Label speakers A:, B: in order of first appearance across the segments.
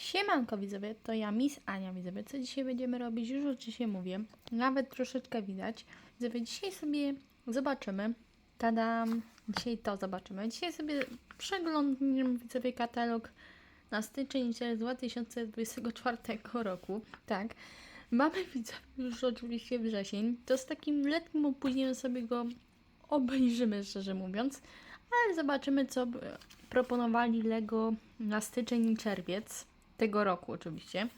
A: Siemanko widzowie, to ja Miss Ania widzowie. Co dzisiaj będziemy robić? Już oczywiście mówię. Nawet troszeczkę widać. Widzowie, dzisiaj sobie zobaczymy. Tadam! Dzisiaj to zobaczymy. Dzisiaj sobie przeglądniemy widzowie katalog na styczeń z 2024 roku. Tak. Mamy widzowie już oczywiście wrzesień. To z takim letnim opóźnieniem sobie go obejrzymy, szczerze mówiąc. Ale zobaczymy, co proponowali Lego na styczeń i czerwiec tego roku, oczywiście.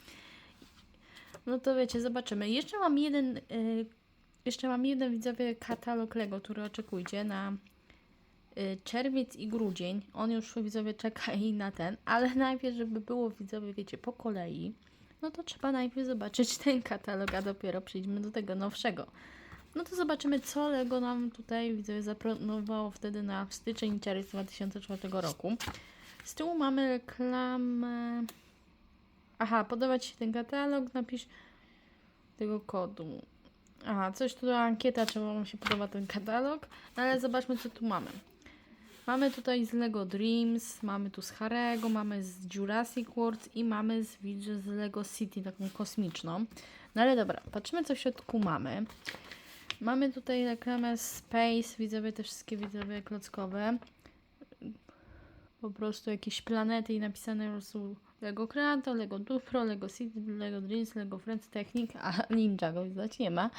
A: No to wiecie, zobaczymy. Jeszcze mam jeden, y, jeszcze mam jeden widzowie katalog Lego, który oczekujcie na y, czerwiec i grudzień. On już widzowie czeka i na ten, ale najpierw, żeby było widzowie, wiecie, po kolei, no to trzeba najpierw zobaczyć ten katalog, a dopiero przejdźmy do tego nowszego. No to zobaczymy, co Lego nam tutaj widzowie zaproponowało wtedy na styczeń i czerwiec 2004 roku. Z tyłu mamy reklamę. Aha, podoba Ci się ten katalog? Napisz tego kodu. Aha, coś tu ankieta, czy Wam się podoba ten katalog. Ale zobaczmy, co tu mamy. Mamy tutaj z Lego Dreams, mamy tu z Harego, mamy z Jurassic World i mamy z, z Lego City, taką kosmiczną. No ale dobra, patrzymy, co w środku mamy. Mamy tutaj reklamę Space, widzowie, te wszystkie widzowie klockowe. Po prostu jakieś planety i napisane są Lego Creator, Lego Dupro, Lego City, Lego Dreams, Lego Friends Technic, a Ninjago widać nie ma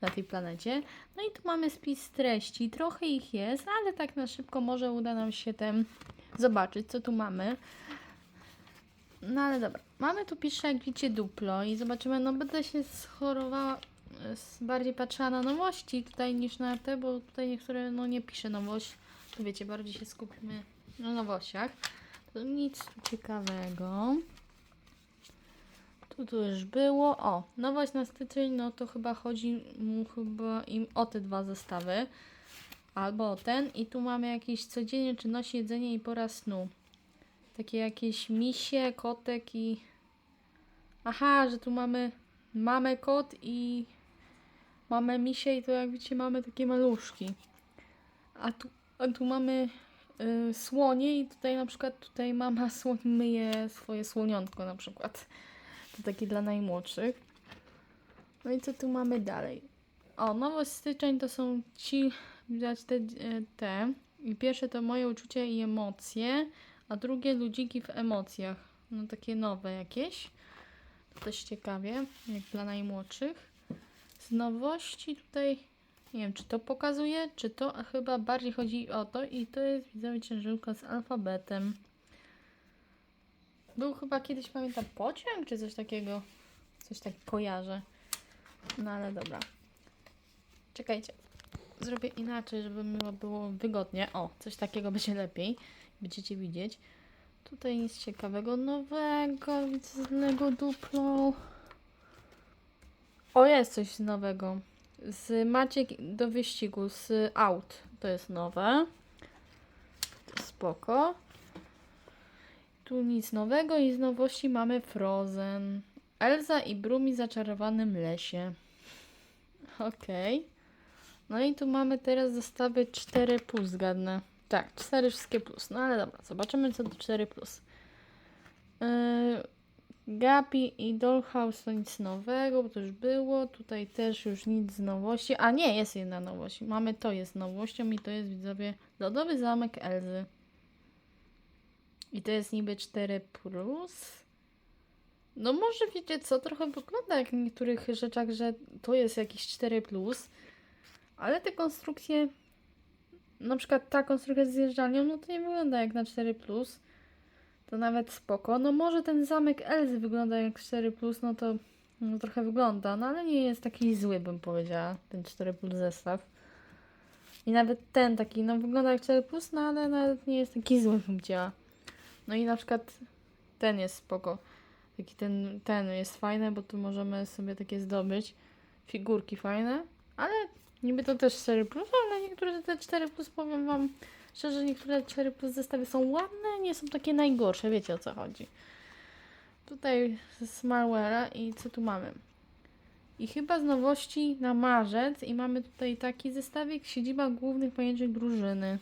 A: na tej planecie. No i tu mamy spis treści, trochę ich jest, ale tak na szybko może uda nam się ten zobaczyć, co tu mamy. No ale dobra, mamy tu pisze jak widzicie duplo i zobaczymy, no będę się schorowała, bardziej patrzyła na nowości tutaj niż na te, bo tutaj niektóre no nie pisze nowość, to wiecie, bardziej się skupimy na nowościach. To nic tu ciekawego. Tu to już było. O, nowość na styczeń, no to chyba chodzi mu chyba im o te dwa zestawy. Albo o ten. I tu mamy jakieś codziennie czynności, jedzenie i pora snu. Takie jakieś misie, kotek i... Aha, że tu mamy mamę kot i mamy misie i to jak widzicie mamy takie maluszki. A tu, a tu mamy y, słonie i tutaj na przykład tutaj mama słoń myje swoje słoniątko na przykład. To taki dla najmłodszych. No i co tu mamy dalej? O, nowość styczeń to są ci, widać te, e, te. I pierwsze to moje uczucia i emocje, a drugie ludziki w emocjach. No takie nowe jakieś. To też ciekawie, jak dla najmłodszych. Z nowości tutaj, nie wiem czy to pokazuje, czy to chyba bardziej chodzi o to i to jest widzowie ciężarówka z alfabetem. Był chyba kiedyś, pamiętam, pociąg czy coś takiego. Coś tak kojarzę. No ale dobra. Czekajcie. Zrobię inaczej, żeby mi było wygodnie. O, coś takiego będzie lepiej. Będziecie widzieć. Tutaj nic ciekawego nowego. Widzę z Lego Duplo. O, jest coś nowego. Z Maciek do wyścigu, z aut. To jest nowe. Spoko. Tu nic nowego i z nowości mamy Frozen. Elza i Brumi zaczarowanym lesie. Okej. No i tu mamy teraz zestawy 4 plus, zgadnę. Tak, 4 wszystkie plus. No ale dobra, zobaczymy co to 4 plus. Yy, Gapi i Dollhouse to nic nowego, bo to już było. Tutaj też już nic z nowości. A nie, jest jedna nowość. Mamy to jest nowością i to jest widzowie Lodowy Zamek Elzy. I to jest niby 4 plus. No może wiecie co, trochę wygląda jak w niektórych rzeczach, że to jest jakiś 4 plus. Ale te konstrukcje, na przykład ta konstrukcja z zjeżdżalnią, no to nie wygląda jak na 4 plus. To nawet spoko. No może ten zamek Elzy wygląda jak 4 plus, no to no, trochę wygląda, no ale nie jest taki zły bym powiedziała, ten 4 plus zestaw. I nawet ten taki, no wygląda jak 4 plus, no ale nawet nie jest taki zły bym powiedziała. No i na przykład ten jest spoko. Taki ten, ten jest fajny, bo tu możemy sobie takie zdobyć. Figurki fajne, ale niby to też 4 plus, ale niektóre te 4 plus powiem wam szczerze, niektóre 4 plus zestawy są ładne, nie są takie najgorsze, wiecie o co chodzi. Tutaj z Malware'a i co tu mamy? I chyba z nowości na marzec i mamy tutaj taki zestawik siedziba głównych pojęciach drużyny.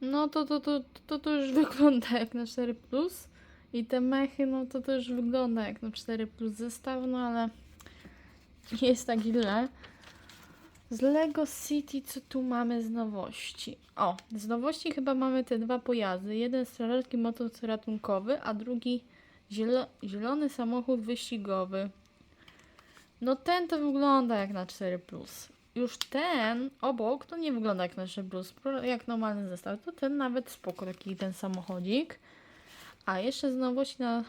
A: No to to, to, to, to już wygląda jak na 4 plus. I te mechy, no to już wygląda jak na 4 plus zestaw, no ale jest tak źle. Z Lego City, co tu mamy z nowości? O, z nowości chyba mamy te dwa pojazdy. Jeden strażacki motocyl ratunkowy, a drugi zielo zielony samochód wyścigowy. No ten to wygląda jak na 4 plus. Już ten obok to nie wygląda jak na 4 plus, pro- jak normalny zestaw. To ten nawet spoko, taki ten samochodzik. A jeszcze z nowości na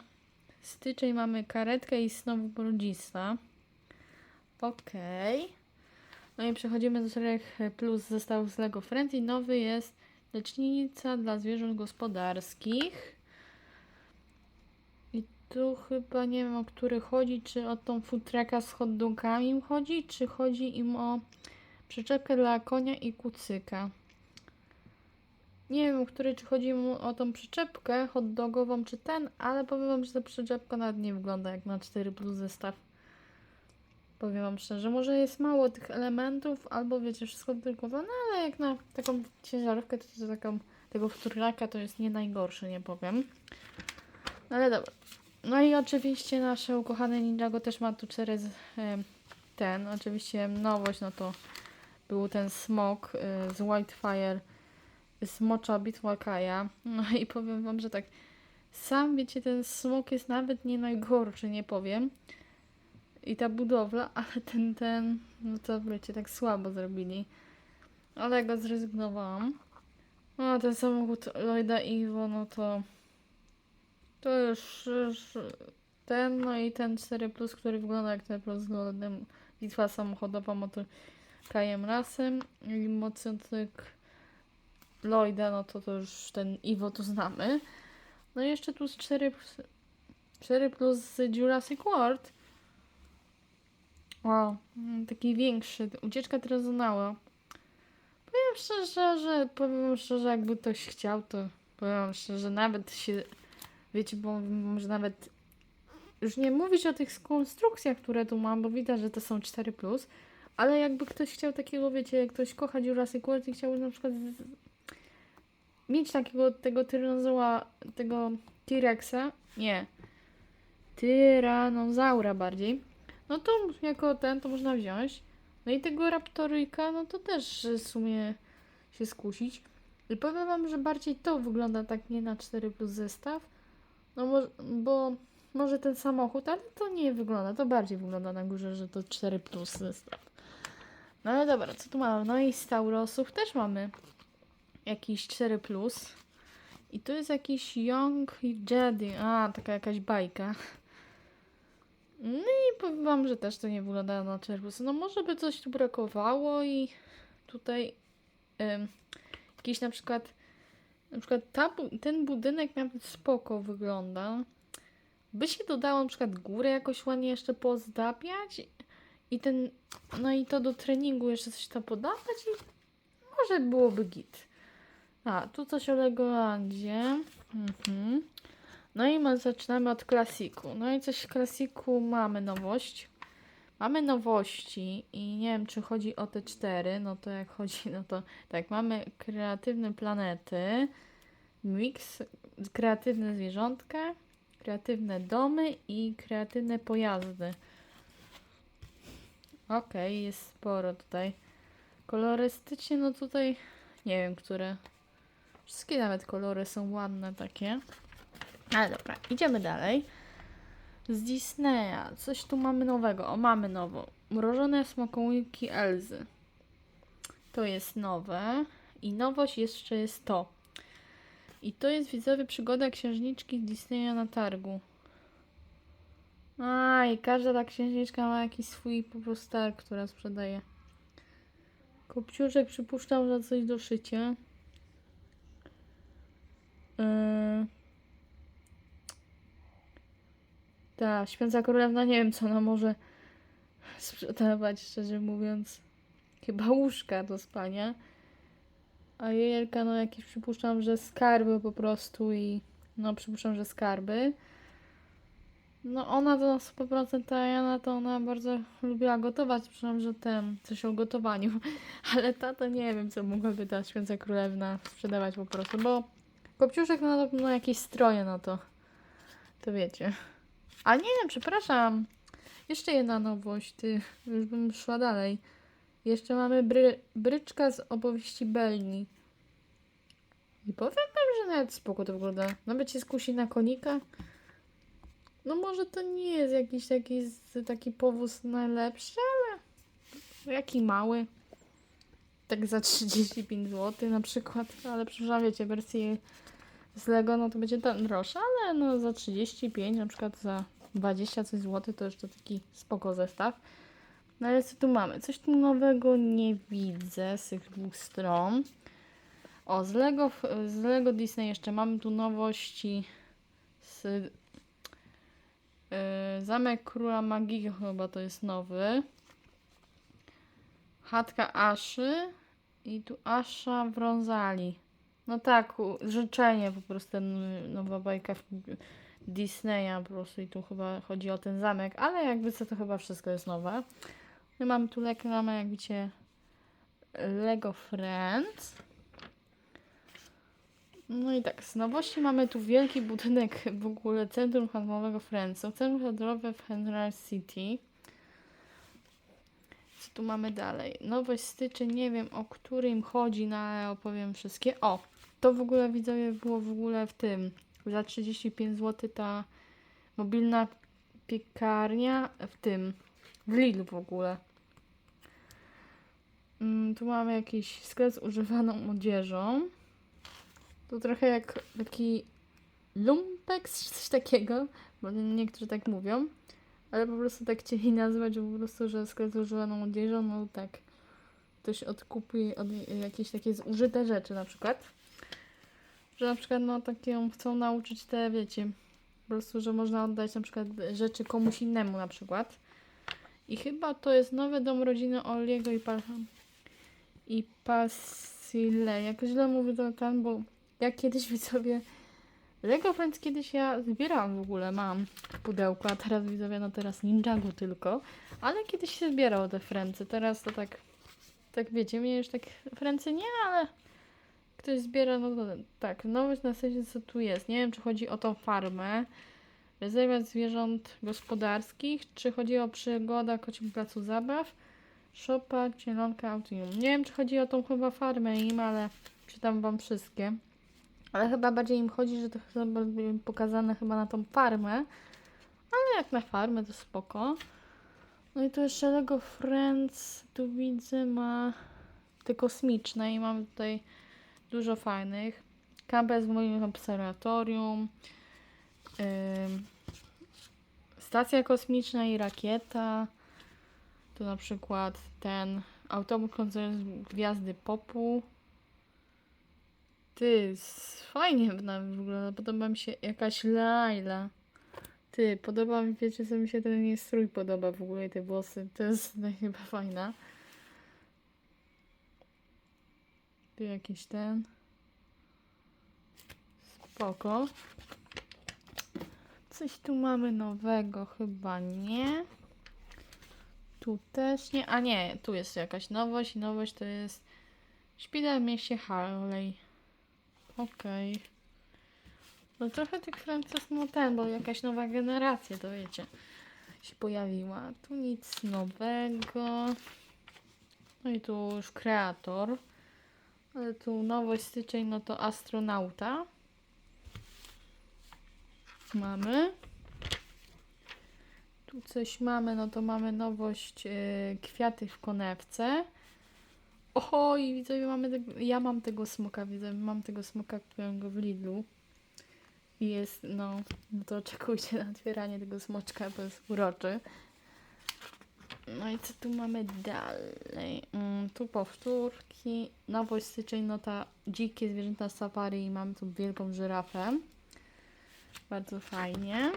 A: styczeń mamy karetkę i snowboardzista. Okej. No i przechodzimy do 4 plus zestawów z Lego Friends i nowy jest lecznica dla zwierząt gospodarskich. I tu chyba nie wiem o który chodzi, czy o tą food trucka z hot dogami im chodzi, czy chodzi im o przyczepkę dla konia i kucyka. Nie wiem, który, czy chodzi mu o tą przyczepkę hot dogową, czy ten, ale powiem wam, że ta przyczepka nawet nie wygląda jak na 4 plus zestaw. Powiem wam szczerze, może jest mało tych elementów, albo wiecie, wszystko drukowane, ale jak na taką ciężarówkę, to, to taką, tego wtórniaka to jest nie najgorsze, nie powiem. No ale dobra. No i oczywiście nasze ukochane Ninjago też ma tu cztery ten, oczywiście nowość, no to był ten smok y, z Whitefire, smocza bitwa Kaja. No i powiem wam, że tak, sam wiecie, ten smok jest nawet nie najgorszy, nie powiem. I ta budowla, ale ten, ten, no to wiecie, tak słabo zrobili. Ale go zrezygnowałam. No, a ten samochód Lloyda Iwo, no to to już, już ten, no i ten 4 Plus, który wygląda jak ten Plus z Lloydem. Bitwa samochodowa motor Kajem Rasem i motocykl Lloyda, no to to już ten Iwo tu znamy. No i jeszcze tu z 4, 4 Plus z Jurassic World. Wow, mm, taki większy. Ucieczka trezonała. Powiem szczerze, że powiem szczerze, jakby ktoś chciał, to powiem szczerze, nawet się, wiecie, bo może nawet już nie mówić o tych konstrukcjach, które tu mam, bo widać, że to są 4+, plus, ale jakby ktoś chciał takiego, wiecie, jak ktoś kocha Jurassic World i chciał na przykład z... mieć takiego, tego tyranozoła, tego T-Rexa, nie, tyranozaura bardziej, no to jako ten to można wziąć. No i tego Raptoryka, no to też w sumie się skusić. I powiem wam, że bardziej to wygląda tak nie na 4 plus zestaw. No mo- bo może ten samochód, ale to nie wygląda, to bardziej wygląda na górze, że to 4 plus zestaw. No ale dobra, co tu mamy? No i z Taurosów też mamy jakiś 4 plus. I tu jest jakiś Young Jedi. A, taka jakaś bajka. No i powiem wam, że też to nie wygląda na czerwus. No może by coś tu brakowało i tutaj ym, jakiś na przykład na przykład ta, ten budynek nawet spoko wygląda. By się dodało na przykład górę jakoś ładnie jeszcze pozdabiać i ten, no i to do treningu jeszcze coś tam podawać i może byłoby git. A, tu coś o Legolandzie. Mhm. No i my zaczynamy od klasiku. No i coś w klasiku mamy nowość. Mamy nowości i nie wiem, czy chodzi o te cztery. No to jak chodzi, no to tak, mamy kreatywne planety, mix, kreatywne zwierzątka, kreatywne domy i kreatywne pojazdy. Okej, jest sporo tutaj. Kolorystycznie, no tutaj nie wiem, które. Wszystkie nawet kolory są ładne takie. Ale dobra, idziemy dalej. Z Disneya. Coś tu mamy nowego. O, mamy nowo. Mrożone smokołyki Elzy. To jest nowe. I nowość jeszcze jest to. I to jest widzowie przygoda księżniczki Disneya na targu. A, i każda ta księżniczka ma jakiś swój po prostu targ, która sprzedaje. Kopciuszek przypuszczam, że coś do szycia. Yy... Ta śpiąca królewna, nie wiem co ona może sprzedawać, szczerze mówiąc. Chyba łóżka do spania. A jejelka, no jakieś przypuszczam, że skarby po prostu i no przypuszczam, że skarby. No ona to na 100% ta Jana to ona bardzo lubiła gotować, przynajmniej że ten, coś o gotowaniu. Ale ta to nie wiem, co mogłaby ta Święta Królewna sprzedawać po prostu, bo Kopciuszek na pewno jakieś stroje na to. To wiecie. A nie, przepraszam. Jeszcze jedna nowość, ty, już bym szła dalej. Jeszcze mamy bry, bryczka z opowieści Belni. I powiem wam, że nawet spoko to wygląda. Nawet się skusi na konika. No może to nie jest jakiś taki, taki powóz najlepszy, ale jaki mały. Tak za 35 zł na przykład. Ale przepraszam, wiecie, wersję z Lego, no to będzie to droższe, ale no za 35, na przykład za 20 coś złotych, to to taki spoko zestaw. No ale co tu mamy? Coś tu nowego nie widzę z tych dwóch stron. O, z Lego, z Lego Disney jeszcze mamy tu nowości z yy, Zamek Króla Magii chyba to jest nowy. Chatka Aszy i tu Asza w Ronzali. No tak, życzenie po prostu, y, nowa bajka Disneya po prostu i tu chyba chodzi o ten zamek, ale jakby co to chyba wszystko jest nowe. My mamy tu reklamę, jak widzicie, Lego Friends. No i tak, z nowości mamy tu wielki budynek w ogóle Centrum Handlowego Friends. To Centrum Handlowe w Henry City. Co tu mamy dalej? Nowość styczeń, nie wiem o którym chodzi, no ale opowiem wszystkie. O, to w ogóle widzowie było w ogóle w tym. Za 35 zł ta mobilna piekarnia w tym. W Lidlu w ogóle. Mm, tu mamy jakiś sklep z używaną odzieżą. To trochę jak taki lumpex czy coś takiego, bo niektórzy tak mówią. Ale po prostu tak chcieli nazwać, że po prostu, że sklep z używaną odzieżą, no tak. Ktoś odkupuje od jakieś takie zużyte rzeczy na przykład. Że na przykład no takie chcą nauczyć te, wiecie, po prostu, że można oddać na przykład rzeczy komuś innemu na przykład. I chyba to jest nowy dom rodziny Oliego i Pal i Pasile. Jakoś źle mówię to ten, bo ja kiedyś widzowie Lego Friends kiedyś ja zbierałam w ogóle, mam pudełko, a teraz widzowie, no teraz Ninjago tylko, ale kiedyś się zbierało te Friendsy, teraz to tak, tak wiecie, mnie już tak Friendsy nie, ale ktoś zbiera, no to tak, nowość na sensie co tu jest, nie wiem czy chodzi o tą farmę, rezerwat zwierząt gospodarskich, czy chodzi o przygoda kocim placu zabaw, szopa, cielonka, autium. Nie wiem czy chodzi o tą chyba farmę im, ale czytam wam wszystkie. Ale chyba bardziej im chodzi, że to chyba pokazane chyba na tą farmę. Ale jak na farmę to spoko. No i tu jeszcze Lego Friends, tu widzę, ma te kosmiczne i mamy tutaj dużo fajnych. Kampę z moim obserwatorium. stacja kosmiczna i rakieta. Tu na przykład ten autobus koncert Gwiazdy Popu. Ty, fajnie nam wygląda. Podoba mi się jakaś Laila. Ty, podoba mi, wiecie co mi się ten strój podoba w ogóle i te włosy. To jest chyba fajna. Tu jakiś ten. Spoko. Coś tu mamy nowego, chyba nie. Tu też nie. A nie, tu jest jakaś nowość. Nowość to jest Szpital w mieście Harley. Okej. No trochę tych Francuz, no ten, bo jakaś nowa generacja, to wiecie, się pojawiła. Tu nic nowego. No i tu już kreator. Ale tu nowość styczeń, no to astronauta. Mamy. Tu coś mamy, no to mamy nowość yy, kwiaty w konewce. Oho, i widzowie, mamy tego, ja mam tego smoka, widzę, mam tego smoka, którego w Lidlu. I jest, no, no to oczekujcie na otwieranie tego smoczka, bo jest uroczy. No i co tu mamy dalej? Mm, tu powtórki, nowość styczeń, no ta dzikie zwierzęta safari i mamy tu wielką żyrafę. Bardzo fajnie.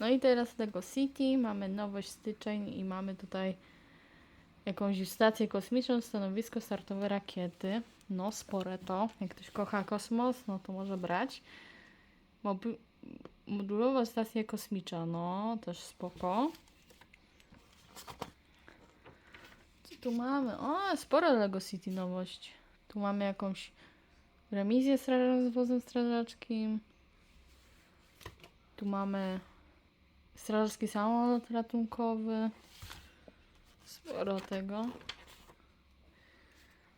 A: No i teraz Lego City, mamy nowość styczeń i mamy tutaj jakąś stację kosmiczną, stanowisko startowe rakiety. No, spore to. Jak ktoś kocha kosmos, no to może brać. Mobi- modulowa stacja kosmiczna, no, też spoko. Co tu mamy? O, sporo Lego City nowość. Tu mamy jakąś remizję z wozem strażackim. Tu mamy strażacki samolot ratunkowy. Sporo tego.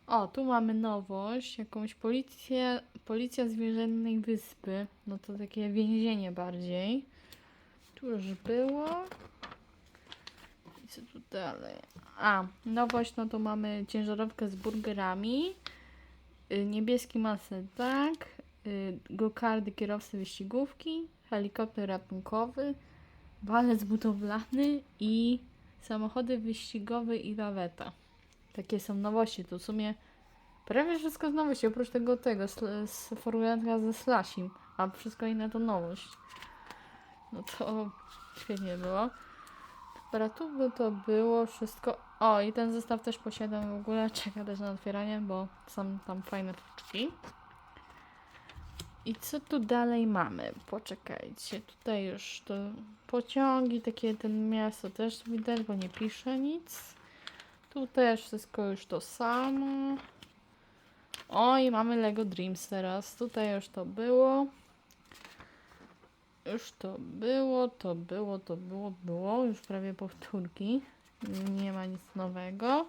A: O, tu mamy nowość, jakąś policję, policja zwierzęcej wyspy. No to takie więzienie bardziej. Tu już było. Co tu dalej? A, nowość, no to mamy ciężarówkę z burgerami, y, niebieski masetak, y, go-kardy kierowcy wyścigówki, helikopter ratunkowy, walec budowlany i samochody wyścigowe i laweta. Takie są nowości, to w sumie prawie wszystko z nowości, oprócz tego tego, z formularza ze Slashim, a wszystko inne to nowość. No to świetnie było. Tu by to było wszystko. O, i ten zestaw też posiadam w ogóle, czeka też na otwieranie, bo są tam fajne sztuczki. I co tu dalej mamy? Poczekajcie, tutaj już to pociągi, takie ten miasto też widać, bo nie pisze nic. Tu też wszystko już to samo. O, i mamy Lego Dreams teraz. Tutaj już to było. Już to było, to było, to było, było. Już prawie powtórki. Nie ma nic nowego.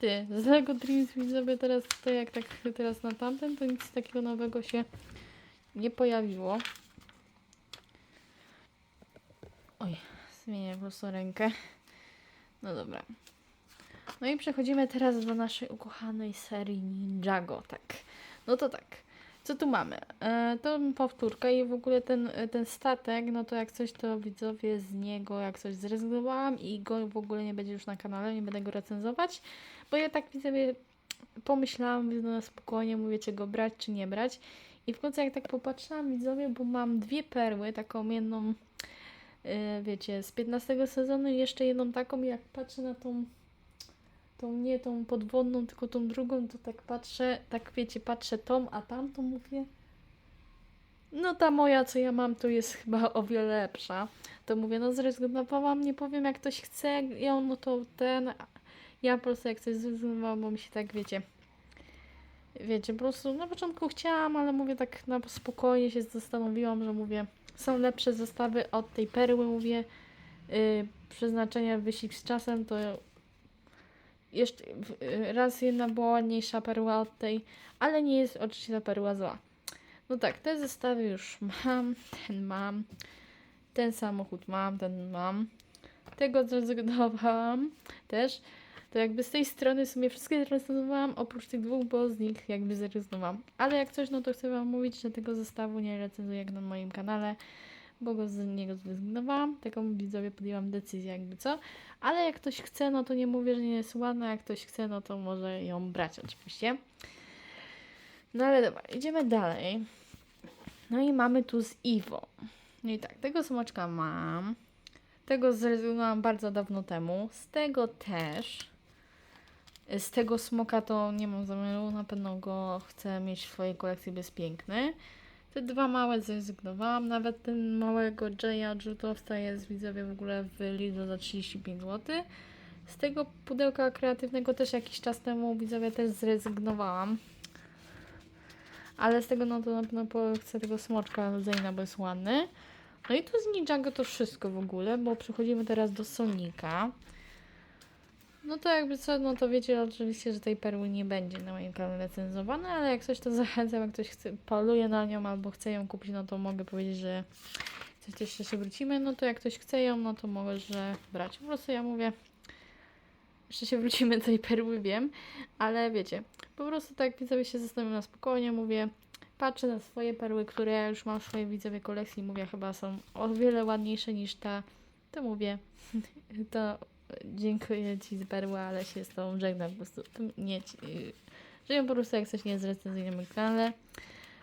A: Ty, z Lego Dreams widzowie teraz tutaj, jak tak teraz na tamten, to nic takiego nowego się nie pojawiło. Oj, zmienię po prostu rękę. No dobra. No i przechodzimy teraz do naszej ukochanej serii Ninjago, tak. No to tak. Co tu mamy? E, to powtórka i w ogóle ten, ten statek, no to jak coś to widzowie z niego jak coś zrezygnowałam i go w ogóle nie będzie już na kanale, nie będę go recenzować, bo ja tak widzowie pomyślałam no, na spokojnie, mówię czy go brać czy nie brać i w końcu jak tak popatrzyłam widzowie, bo mam dwie perły, taką jedną e, wiecie, z 15 sezonu i jeszcze jedną taką jak patrzę na tą tą nie tą podwodną, tylko tą drugą, to tak patrzę, tak wiecie, patrzę tą, a tamtą mówię. No ta moja, co ja mam, to jest chyba o wiele lepsza. To mówię, no zrezygnowałam, nie powiem, jak ktoś chce ją, no to ten. Ja po prostu jak coś zrezygnowałam, bo mi się tak, wiecie, wiecie, po prostu na początku chciałam, ale mówię tak na spokojnie się zastanowiłam, że mówię, są lepsze zestawy od tej perły, mówię, yy, przeznaczenia wyścig z czasem, to jeszcze y, raz jedna była ładniejsza perła od tej, ale nie jest oczywiście ta perła zła. No tak, te zestawy już mam, ten mam, ten samochód mam, ten mam. Tego zrezygnowałam też. To jakby z tej strony w sumie wszystkie zrezygnowałam, oprócz tych dwóch, bo z nich jakby zrezygnowałam. Ale jak coś, no to chcę Wam mówić, że tego zestawu nie recenzuję jak na moim kanale, bo go z niego zrezygnowałam. Taką widzowie podjęłam decyzję jakby co. Ale jak ktoś chce, no to nie mówię, że nie jest ładna. Jak ktoś chce, no to może ją brać oczywiście. No ale dobra, idziemy dalej. No i mamy tu z Iwo. No i tak, tego smoczka mam. Tego zrezygnowałam bardzo dawno temu. Z tego też. Z tego smoka to nie mam zamiaru. Na pewno go chcę mieć w swojej kolekcji, bo jest piękny. Te dwa małe zrezygnowałam. Nawet ten małego Jaya Jutowca jest widzowie w ogóle w Lidlu za 35 zł. Z tego pudełka kreatywnego też jakiś czas temu widzowie też zrezygnowałam. Ale z tego no to na pewno chcę tego smoczka Zeyna, bo jest ładny. No i tu z Ninjago to wszystko w ogóle, bo przechodzimy teraz do Sonika. No to jakby co, no to wiecie oczywiście, że tej perły nie będzie na moim kanale recenzowane, ale jak coś to zachęcam, jak ktoś chce, poluje na nią albo chce ją kupić, no to mogę powiedzieć, że coś jeszcze się wrócimy, no to jak ktoś chce ją, no to może brać. Po prostu ja mówię, jeszcze się wrócimy do tej perły, wiem, ale wiecie, po prostu tak widzowie się zastanawiam na spokojnie, mówię, patrzę na swoje perły, które ja już mam w swojej widzowie kolekcji, mówię, chyba są o wiele ładniejsze niż ta, to mówię, to dziękuję Ci z perła, ale się z Tobą żegnam po prostu, nie, ci- żyję po prostu jak coś nie jest moim kanale,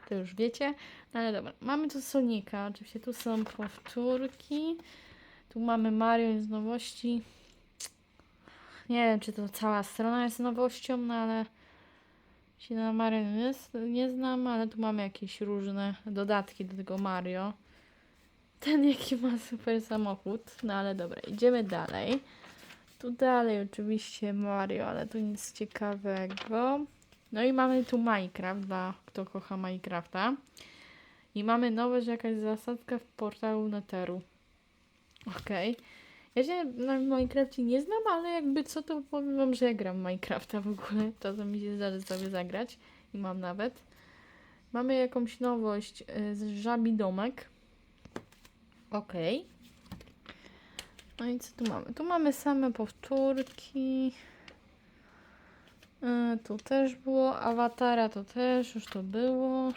A: to już wiecie, no ale dobra, mamy tu Sonika, oczywiście tu są powtórki, tu mamy Mario z nowości, nie wiem, czy to cała strona jest nowością, no ale się na Mario nie, nie znam, ale tu mamy jakieś różne dodatki do tego Mario. ten jaki ma super samochód. No ale dobra, idziemy dalej. Tu dalej oczywiście Mario, ale tu nic ciekawego. No i mamy tu Minecraft, dla kto kocha Minecrafta. I mamy nowość, jakaś zasadzka w portalu Netheru. Okej. Ja się na Minecrafcie nie znam, ale jakby co to powiem wam, że ja gram Minecrafta w ogóle. To co mi się zdarzy sobie zagrać. I mam nawet. Mamy jakąś nowość y, z Żabi Domek. Okej. No i co tu mamy? Tu mamy same powtórki. Y, tu też było. Awatara to też, już to było.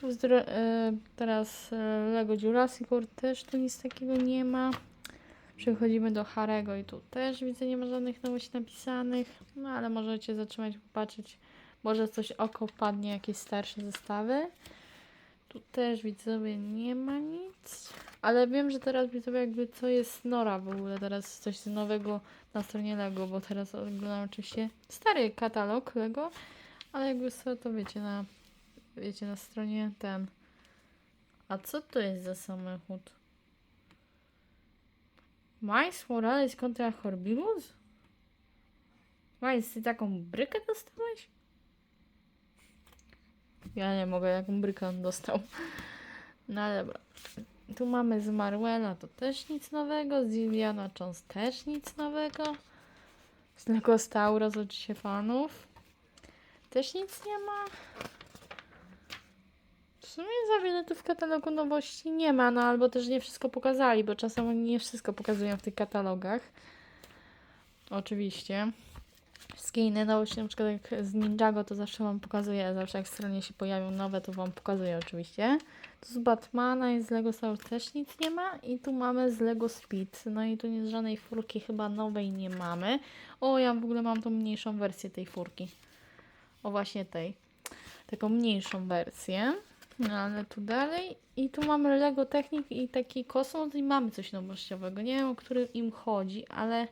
A: Tu y, teraz y, Lego Jurassic World też tu nic takiego nie ma. Przechodzimy do Harego i tu też widzę nie ma żadnych nowości napisanych. No ale możecie zatrzymać, popatrzeć. Może coś oko wpadnie, jakieś starsze zestawy. Tu też widzowie nie ma nic. Ale wiem, że teraz widzowie jakby co jest Nora w ogóle. Teraz coś nowego na stronie Lego, bo teraz oglądam oczywiście stary katalog Lego. Ale jakby co to wiecie na, wiecie na stronie ten. A co to jest za samochód? Miles Morales kontra Horbilus? Miles, ty taką brykę dostałeś? Ja nie mogę, jaką brykę on dostał. No dobra. Tu mamy z Marwella, to też nic nowego. Z Indiana Jones też nic nowego. Z Lego Star Wars oczywiście fanów. Też nic nie ma. W sumie za wiele tu w katalogu nowości nie ma, no albo też nie wszystko pokazali, bo czasem nie wszystko pokazują w tych katalogach. Oczywiście. Wszystkie inne nowości, na przykład jak z Ninjago, to zawsze Wam pokazuję, zawsze jak w stronie się pojawią nowe, to Wam pokazuję oczywiście. Tu z Batmana i z Lego Star Wars też nic nie ma i tu mamy z Lego Speed. No i tu nie żadnej furki chyba nowej nie mamy. O, ja w ogóle mam tą mniejszą wersję tej furki. O, właśnie tej. Taką mniejszą wersję. No ale tu dalej. I tu mamy Lego Technik i taki kosmos i mamy coś nowościowego. Nie wiem, o który im chodzi, ale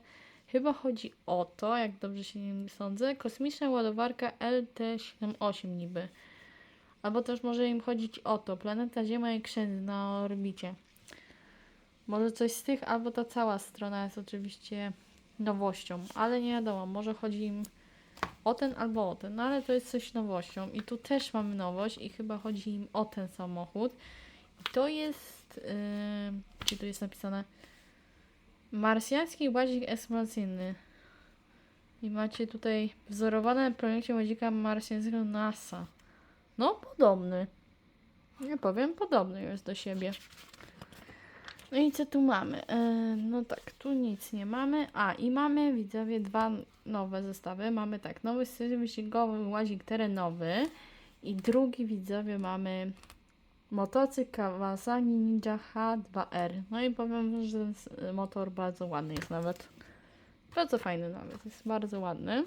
A: chyba chodzi o to, jak dobrze się nie sądzę, kosmiczna ładowarka LT-78 niby. Albo też może im chodzić o to, planeta Ziemia i Księżyc na orbicie. Może coś z tych, albo ta cała strona jest oczywiście nowością, ale nie wiadomo, może chodzi im o ten albo o ten, no ale to jest coś nowością. I tu też mamy nowość i chyba chodzi im o ten samochód. I to jest, yy, gdzie tu jest napisane, marsjański łazik eksploracyjny. I macie tutaj wzorowane projekcie łazika marsjańskiego NASA. No, podobny. Nie powiem, podobny jest do siebie. No i co tu mamy? E, no tak, tu nic nie mamy. A, i mamy, widzowie, dwa nowe zestawy. Mamy tak, nowy styl wyścigowy łazik terenowy. I drugi, widzowie, mamy motocykl Kawasaki Ninja H2R. No i powiem, że ten s- motor bardzo ładny jest nawet. Bardzo fajny nawet, jest bardzo ładny.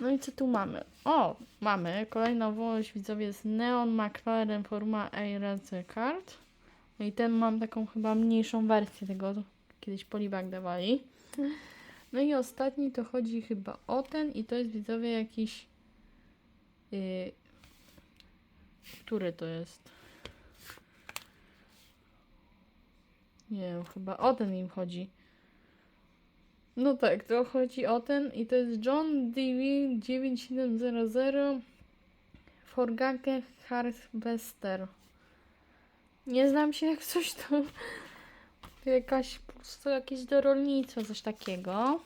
A: No i co tu mamy? O, mamy kolejna nowość, widzowie, z Neon McLaren Forma A Race Kart. No i ten mam taką chyba mniejszą wersję tego, kiedyś Polibag dawali. No i ostatni to chodzi chyba o ten i to jest widzowie jakiś... Yy, który to jest? Nie wiem, chyba o ten im chodzi. No tak, to chodzi o ten i to jest John Dewey 9700 Forgake Harvester. Nie znam się jak coś to. Jakaś po prostu jakieś do rolnictwa, coś takiego.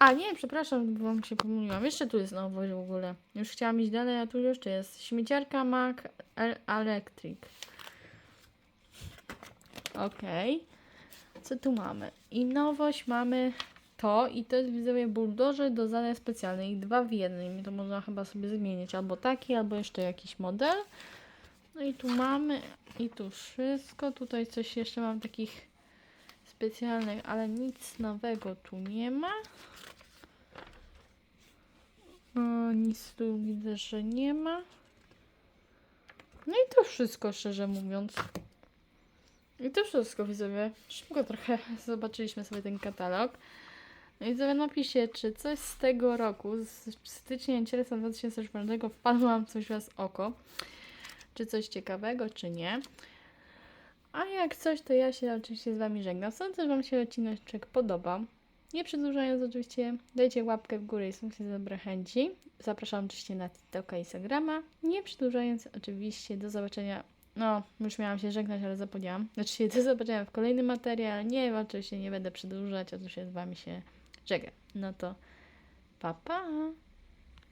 A: A nie, przepraszam, bo wam się pomyliłam. Jeszcze tu jest nowość w ogóle. Już chciałam iść dalej, a tu jeszcze jest. Śmieciarka Mac El- Electric. Okej. Co tu mamy? I nowość mamy to i to jest widzowie buldożer do zadań specjalnych. Dwa w jednym. To można chyba sobie zmienić. Albo taki, albo jeszcze jakiś model. No i tu mamy i tu wszystko. Tutaj coś jeszcze mam takich specjalnych, ale nic nowego tu nie ma. Tu widzę, że nie ma. No i to wszystko, szczerze mówiąc. I to wszystko, widzowie. Szybko trochę zobaczyliśmy sobie ten katalog. No i sobie napiszcie, czy coś z tego roku, z stycznia i czerwca 2004 wpadło wam coś was oko. czy coś ciekawego, czy nie. A jak coś, to ja się oczywiście z Wami żegnam. Sądzę, że Wam się odcineczek podoba. Nie przedłużając oczywiście, dajcie łapkę w górę i subskrypcję z dobre chęci. Zapraszam oczywiście na TikToka i Instagrama. Nie przedłużając oczywiście, do zobaczenia. No, już miałam się żegnać, ale zapomniałam. Znaczy do zobaczenia w kolejnym materiale. Nie, oczywiście nie będę przedłużać, oczywiście z Wami się żegnam. No to pa pa!